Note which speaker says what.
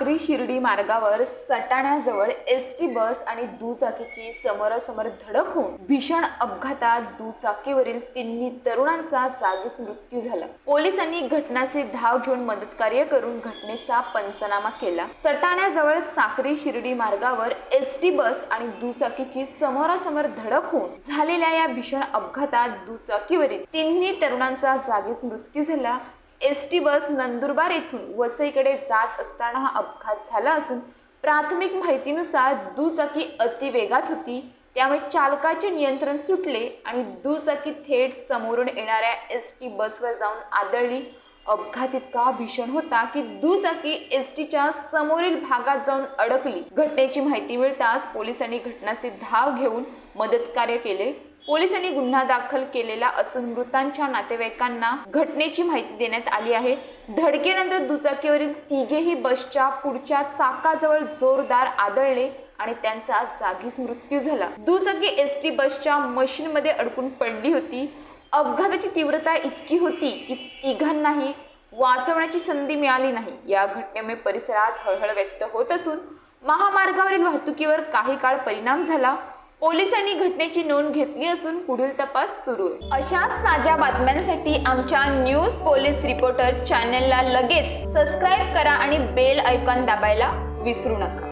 Speaker 1: साक्री शिर्डी मार्गावर सटाण्याजवळ S T bus आणि दुचाकीची समोरासमोर धडक होऊन भीषण अपघातात दुचाकीवरील तिन्ही तरुणांचा जागीच मृत्यू झाला. पोलिसांनी घटनाचे धाव घेऊन मदत कार्य करून घटनेचा पंचनामा केला. सटाण्याजवळ साक्री शिर्डी मार्गावर एस टी बस आणि दुचाकीची समोरासमोर धडक होऊन झालेल्या या भीषण अपघातात दुचाकीवरील तिन्ही तरुणांचा जागीच मृत्यू झाला. एस टी बस नंदुरबार येथून वसईकडे जात असताना हा अपघात झाला असून प्राथमिक माहितीनुसार दुचाकी अतिवेगात होती. त्यामुळे चालकाचे नियंत्रण सुटले आणि दुचाकी थेट समोरून येणाऱ्या एस टी बसवर जाऊन आदळली. अपघात इतका भीषण होता की दुचाकी एस टीच्या समोरील भागात जाऊन अडकली. घटनेची माहिती मिळताच पोलिसांनी घटनाचे धाव घेऊन मदत कार्य केले. पोलिसांनी गुन्हा दाखल केलेला असून मृतांच्या नातेवाईकांना घटनेची माहिती देण्यात आली आहे. धडकेनंतर दुचाकीवरील तिघेही बसच्या पुढच्या चाकाजवळ जोरदार आदळले आणि त्यांचा जागीच मृत्यू झाला. दुचाकी एस टी बसच्या मशीनमध्ये अडकून पडली होती. अपघाताची तीव्रता इतकी होती की तिघांनाही वाचवण्याची संधी मिळाली नाही. या घटनेमुळे परिसरात हळहळ व्यक्त होत असून महामार्गावरील वाहतुकीवर काही काळ परिणाम झाला. पोलिसांनी घटनेची नोंद घेतली असून पुढील तपास सुरू आहे. अशाच ताज्या बातम्यांसाठी आमच्या न्यूज पोलीस रिपोर्टर चॅनलला लगेच सबस्क्राईब करा आणि बेल ऐकॉन दाबायला विसरू नका.